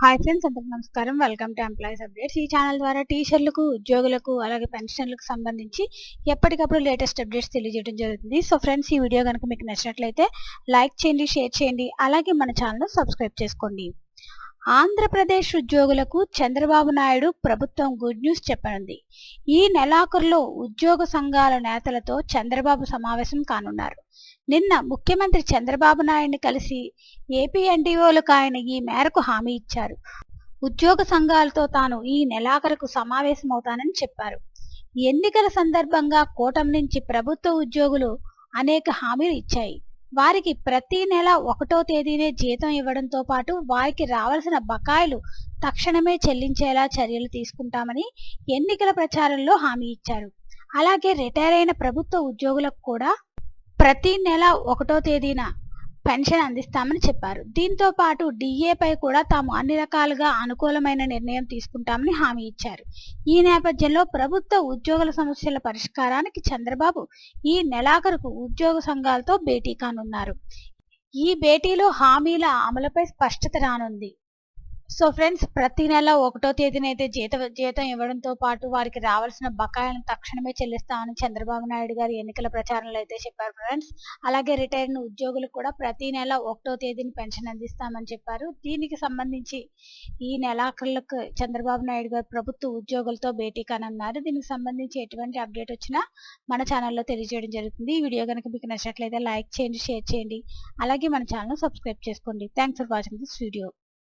Hi friends అందరికి నమస్కారం. Welcome to employees updates. ఈ ఛానల్ ద్వారా టీచర్లకు ఉద్యోగులకు అలాగే పెన్షన్లకు సంబంధించి ఎప్పటికప్పుడు లేటెస్ట్ అప్డేట్స్ తెలియజేయడం జరుగుతుంది. సో ఫ్రెండ్స్ ఈ వీడియో కనుక మీకు నచ్చినట్లయితే లైక్ చేయండి షేర్ చేయండి అలాగే మన ఛానల్ సబ్స్క్రైబ్ చేసుకోండి. ఆంధ్రప్రదేశ్ ఉద్యోగులకు చంద్రబాబు నాయుడు ప్రభుత్వం గుడ్ న్యూస్ చెప్పనుంది. ఈ నెలాఖరులో ఉద్యోగ సంఘాల నేతలతో చంద్రబాబు సమావేశం కానున్నారు. నిన్న ముఖ్యమంత్రి చంద్రబాబు నాయుడిని కలిసి ఏపీ ఎన్డీఓలకు ఆయన ఈ మేరకు హామీ ఇచ్చారు. ఉద్యోగ సంఘాలతో తాను ఈ నెలాఖరుకు సమావేశమవుతానని చెప్పారు. ఎన్నికల సందర్భంగా కూటమి నుంచి ప్రభుత్వ ఉద్యోగులు అనేక హామీలు ఇచ్చాయి. వారికి ప్రతి నెల ఒకటో తేదీనే జీతం ఇవ్వడంతో పాటు వారికి రావాల్సిన బకాయిలు తక్షణమే చెల్లించేలా చర్యలు తీసుకుంటామని ఎన్నికల ప్రచారంలో హామీ ఇచ్చారు. అలాగే రిటైర్ అయిన ప్రభుత్వ ఉద్యోగులకు కూడా ప్రతి నెల ఒకటో తేదీన పెన్షన్ అందిస్తామని చెప్పారు. దీంతో పాటు డిఏపై కూడా తాము అన్ని రకాలుగా అనుకూలమైన నిర్ణయం తీసుకుంటామని హామీ ఇచ్చారు. ఈ నేపథ్యంలో ప్రభుత్వ ఉద్యోగుల సమస్యల పరిష్కారానికి చంద్రబాబు ఈ నెలాఖరుకు ఉద్యోగ సంఘాలతో భేటీ కానున్నారు. ఈ భేటీలో హామీల అమలుపై స్పష్టత రానుంది. సో ఫ్రెండ్స్ ప్రతి నెల ఒకటో తేదీనైతే జీత జీతం ఇవ్వడంతో పాటు వారికి రావాల్సిన బకాయిలను తక్షణమే చెల్లిస్తామని చంద్రబాబు నాయుడు గారు ఎన్నికల ప్రచారంలో అయితే చెప్పారు ఫ్రెండ్స్. అలాగే రిటైర్ ఉద్యోగులు ఉద్యోగులకు కూడా ప్రతి నెల ఒకటో తేదీని పెన్షన్ అందిస్తామని చెప్పారు. దీనికి సంబంధించి ఈ నెలాఖరులకు చంద్రబాబు నాయుడు గారు ప్రభుత్వ ఉద్యోగులతో భేటీ కానన్నారు. దీనికి సంబంధించి ఎటువంటి అప్డేట్ వచ్చినా మన ఛానల్లో తెలియజేయడం జరుగుతుంది. ఈ వీడియో కనుక మీకు నచ్చినట్లయితే లైక్ చేయండి షేర్ చేయండి. అలాగే మన ఛానల్ సబ్స్క్రైబ్ చేసుకోండి. Thanks for watching this video.